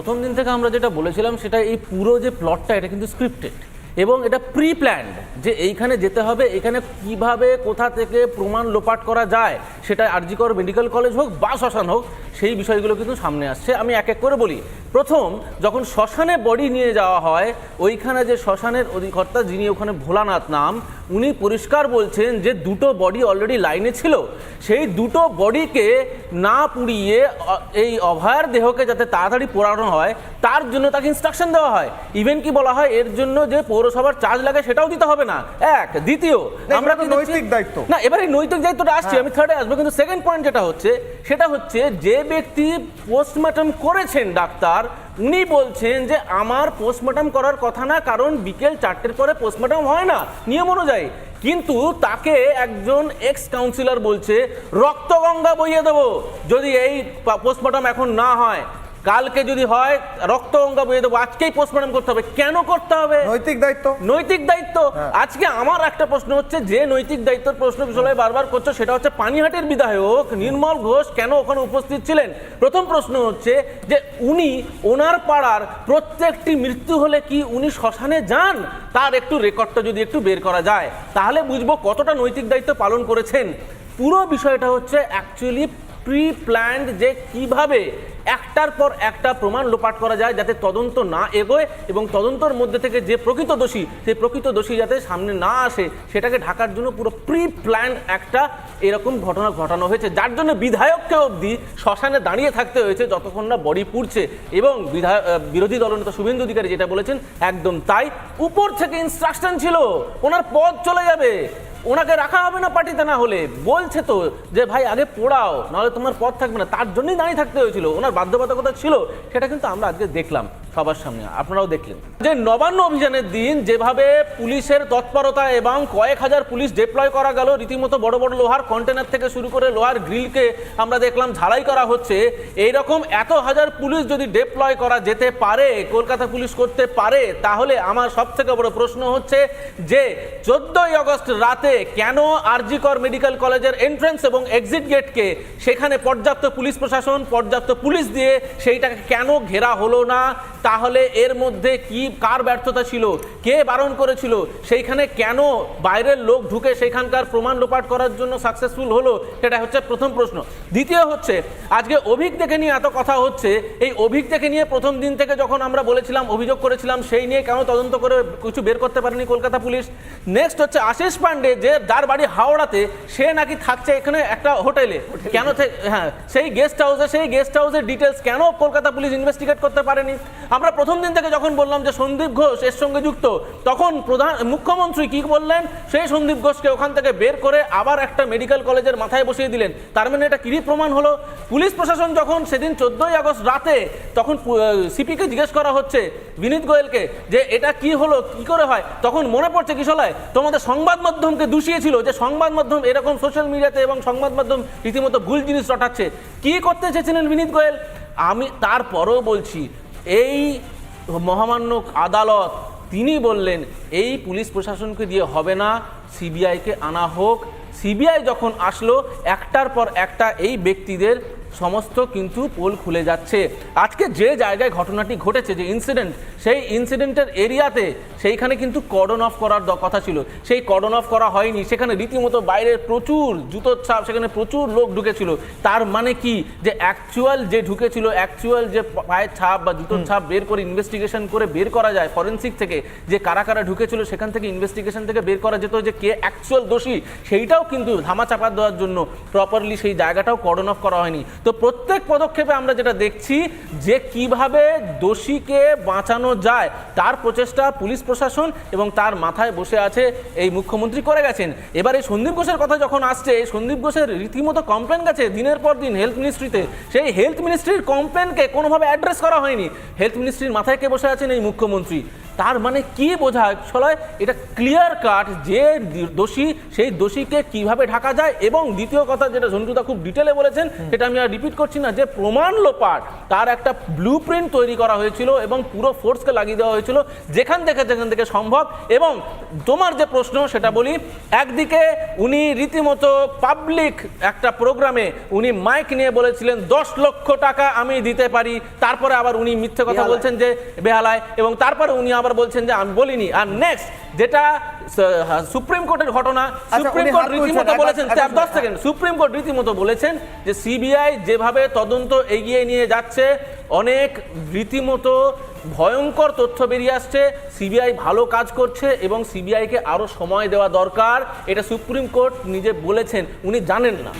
প্রথম দিন থেকে আমরা যেটা বলেছিলাম, সেটা এই পুরো যে প্লটটা এটা কিন্তু স্ক্রিপ্টেড এবং এটা প্রি প্ল্যান্ড যে এইখানে যেতে হবে, এখানে কীভাবে, কোথা থেকে প্রমাণ লোপাট করা যায়, সেটা আরজিকর মেডিকেল কলেজ হোক বা শ্মশান হোক সেই বিষয়গুলো কিন্তু সামনে আসছে। আমি এক এক করে বলি। প্রথম যখন শ্মশানে বডি নিয়ে যাওয়া হয় ওইখানে যে শ্মশানের অধিকর্তা যিনি ওখানে ভোলানাথ নাম উনি পরিষ্কার বলছেন যে দুটো বডি অলরেডি লাইনে ছিল। সেই দুটো বডিকে না পুড়িয়ে এই অভয়ার দেহকে যাতে তাড়াতাড়ি পোড়ানো হয় তার জন্য তাকে ইনস্ট্রাকশন দেওয়া হয়। ইভেন কি বলা হয় এর জন্য যে পৌরসভার চার্জ লাগে সেটাও দিতে হবে না। এক দ্বিতীয় দেখছি- নৈতিক দায়িত্ব। না এবার এই নৈতিক দায়িত্বটা আসছে আমি থার্ডে আসব কিন্তু সেকেন্ড পয়েন্ট যেটা হচ্ছে সেটা হচ্ছে যে ব্যক্তি পোস্টমর্টম করেছেন ডাক্তার, উনি বলছেন যে আমার পোস্টমর্টম করার কথা না, কারণ বিকেল চারটের পরে পোস্টমর্টম হয় না, নিয়ম অনুযায়ী। কিন্তু তাকে একজন এক্স কাউন্সিলর বলছে, রক্তগঙ্গা বইয়ে দেবো, যদি এই পোস্টমর্টম এখন না হয়। কালকে যদি হয় রক্তগঙ্গা বইয়ে দেবো। আজকেই পোস্টমর্টম করতে হবে। কেন করতে হবে? নৈতিক দায়িত্ব। নৈতিক দায়িত্ব। আজকে আমার একটা প্রশ্ন হচ্ছে যে নৈতিক দায়িত্বের প্রশ্ন বিষয় বারবার করছ সেটা হচ্ছে পানিহাটির বিধায়ক নির্মল ঘোষ কেন ওখানে উপস্থিত ছিলেন? প্রথম প্রশ্ন হচ্ছে যে উনি ওনার পাড়ার প্রত্যেকটি মৃত্যু হলে কি উনি শ্মশানে যান? তার একটু রেকর্ডটা যদি একটু বের করা যায় তাহলে বুঝব কতটা নৈতিক দায়িত্ব পালন করেছেন। পুরো বিষয়টা হচ্ছে অ্যাকচুয়ালি প্রি প্ল্যান্ড যে কীভাবে একটার পর একটা প্রমাণ লোপাট করা যায় যাতে তদন্ত না এগোয় এবং তদন্তর মধ্যে থেকে যে প্রকৃত দোষী, সেই প্রকৃত দোষী যাতে সামনে না আসে, সেটাকে ঢাকার জন্য পুরো প্রি প্ল্যান্ড একটা এরকম ঘটনা ঘটানো হয়েছে। যার জন্য বিধায়ককে অবধি শ্মশানে দাঁড়িয়ে থাকতে হয়েছে যতক্ষণ না বডি পুড়ছে এবং বিধায়ক বিরোধী দলনেতা শুভেন্দু অধিকারী যেটা বলেছেন, একদম তাই। উপর থেকে ইনস্ট্রাকশন ছিল, ওনার পদ চলে যাবে। ওনাকে রাখা হবে না পার্টিতে না হলে? বলছে তো যে, ভাই, আগে পোড়াও, নাহলে তোমার পথ থাকবে না। তার জন্যই দাঁড়িয়ে থাকতে হয়েছিল। ওনার বাধ্যবাধকতা ছিল, সেটা কিন্তু আমরা আজকে দেখলাম। সবার সামনে, আপনারাও দেখলেন। যে নবান্ন অভিযানের দিন যেভাবে পুলিশের তৎপরতা এবং কয়েক হাজার পুলিশ ডিপ্লয় করা গেল, রীতিমতো বড় বড় লোহার কন্টেনার থেকে শুরু করে লোহার গ্রিলকে আমরা দেখলাম ঝালাই করা হচ্ছে। এই রকম এত হাজার পুলিশ যদি ডিপ্লয় করা যেতে পারে, কলকাতা পুলিশ করতে পারে, তাহলে আমার সব থেকে বড় প্রশ্ন হচ্ছে যে, চোদ্দই আগস্ট রাতে কেন আরজিকর মেডিকেল কলেজের এন্ট্রান্স এবং এক্সিট গেটকে সেখানে পর্যাপ্ত পুলিশ প্রশাসন, পর্যাপ্ত পুলিশ দিয়ে সেইটাকে কেন ঘেরা হলো না? তাহলে এর মধ্যে কি কার ব্যর্থতা ছিল কে বারণ করেছিল সেইখানে কেন বাইরের লোক ঢুকে সেখানকার প্রমাণ লোপাট করার জন্য সাকসেসফুল হলো সেটা হচ্ছে প্রথম প্রশ্ন। দ্বিতীয় হচ্ছে আজকে অভিক দেখে নিয়ে এত কথা হচ্ছে এই অভিক দেখে নিয়ে প্রথম দিন থেকে যখন আমরা বলেছিলাম অভিযোগ করেছিলাম সেই নিয়ে কেন তদন্ত করে কিছু বের করতে পারেনি কলকাতা পুলিশ? নেক্সট হচ্ছে আশিস পান্ডে যে যার বাড়ি হাওড়াতে সে নাকি থাকছে এখানে একটা হোটেলে। কেন হ্যাঁ সেই গেস্ট হাউসে সেই গেস্ট হাউসের ডিটেলস কেন কলকাতা পুলিশ ইনভেস্টিগেট করতে পারেনি? আমরা প্রথম দিন থেকে যখন বললাম যে সন্দীপ ঘোষ এর সঙ্গে যুক্ত, তখন প্রধান, মুখ্যমন্ত্রী কি বললেন? সেই সন্দীপ ঘোষকে ওখান থেকে বের করে আবার একটা মেডিকেল কলেজের মাথায় বসিয়ে দিলেন। তার মানে এটা কিরি প্রমাণ হলো? পুলিশ প্রশাসন যখন সেদিন চোদ্দই আগস্ট রাতে তখন সিপিকে জিজ্ঞেস করা হচ্ছে বিনীত গোয়েলকে যে এটা কি হলো, কি করে হয়? তখন মনে পড়ছে কিশলায় তোমাদের সংবাদ মাধ্যমকে দূষিয়েছিল যে সংবাদ মাধ্যম এরকম সোশ্যাল মিডিয়াতে এবং সংবাদ মাধ্যম রীতিমতো ভুল জিনিস রটাচ্ছে। কি করতে চেয়েছিলেন বিনীত গোয়েল? আমি তারপরও বলছি এই মহামান্য আদালত তিনি বললেন, এই পুলিশ প্রশাসনকে দিয়ে হবে না সিবিআইকে আনা হোক। সিবিআই যখন আসলো, একটার পর একটা এই ব্যক্তিদের সমস্ত কিন্তু পোল খুলে যাচ্ছে। আজকে যে জায়গায় ঘটনাটি ঘটেছে, যে ইনসিডেন্ট সেই ইনসিডেন্টের এরিয়াতে সেইখানে কিন্তু কর্ডন অফ করার কথা ছিল। সেই কর্ডন অফ করা হয়নি। সেখানে রীতিমতো বাইরের প্রচুর জুতোর ছাপ সেখানে প্রচুর লোক ঢুকেছিল। তার মানে কি? যে অ্যাকচুয়াল যে ঢুকেছিল অ্যাকচুয়াল যে পায়ের ছাপ বা জুতোর ছাপ বের করে ইনভেস্টিগেশন করে বের করা যায় ফরেন্সিক থেকে যে কারা কারা ঢুকেছিল সেখান থেকে ইনভেস্টিগেশন থেকে বের করা যেত যে কে অ্যাকচুয়াল দোষী সেইটাও কিন্তু ধামা চাপা দেওয়ার জন্য প্রপারলি সেই জায়গাটাও কর্ডন অফ করা হয়নি। তো প্রত্যেক পদক্ষেপে আমরা যেটা দেখছি যে কীভাবে দোষীকে বাঁচানো যায় তার প্রচেষ্টা পুলিশ প্রশাসন এবং তার মাথায় বসে আছে এই মুখ্যমন্ত্রী করে গেছেন। এবার এই সন্দীপ ঘোষের কথা যখন আসছে এই সন্দীপ ঘোষের রীতিমতো কমপ্লেন গেছে দিনের পর দিন হেলথ মিনিস্ট্রিতে সেই হেলথ মিনিস্ট্রির কমপ্লেনকে কোনোভাবে অ্যাড্রেস করা হয়নি। হেলথ মিনিস্ট্রির মাথায় কে বসে আছেন এই মুখ্যমন্ত্রী? তার মানে কি বোঝায়? আসলে এটা ক্লিয়ার কাট যে দোষী সেই দোষীকে কীভাবে ঢাকা যায়? এবং দ্বিতীয় কথা যেটা ঝন্টুদা খুব ডিটেলে বলেছেন সেটা আমি আর রিপিট করছি না যে প্রমাণ লোপাট তার একটা ব্লু প্রিন্ট তৈরি করা হয়েছিল এবং পুরো ফোর্সকে লাগিয়ে দেওয়া হয়েছিল যেখান থেকে যেখান থেকে সম্ভব। এবং তোমার যে প্রশ্ন সেটা বলি একদিকে উনি রীতিমতো পাবলিক একটা প্রোগ্রামে উনি মাইক নিয়ে বলেছিলেন দশ লক্ষ টাকা আমি দিতে পারি। তারপরে আবার উনি মিথ্যে কথা বলছেন যে বেহালায়। এবং তারপরে উনি আবার বলছেন যে আমি বলিনি। আর নেক্সট যেটা সুপ্রিম কোর্টের ঘটনা সুপ্রিম কোর্ট রীতিমতো বলেছেন দশ সেকেন্ড সুপ্রিম কোর্ট রীতিমতো বলেছেন যে সিবিআই যেভাবে তদন্ত এগিয়ে নিয়ে যাচ্ছে অনেক রীতিমতো ভয়ঙ্কর তথ্য বেরিয়ে আসছে সিবিআই ভালো কাজ করছে এবং সিবিআইকে আরও সময় দেওয়া দরকার। এটা সুপ্রিম কোর্ট নিজে বলেছেন উনি জানেন না।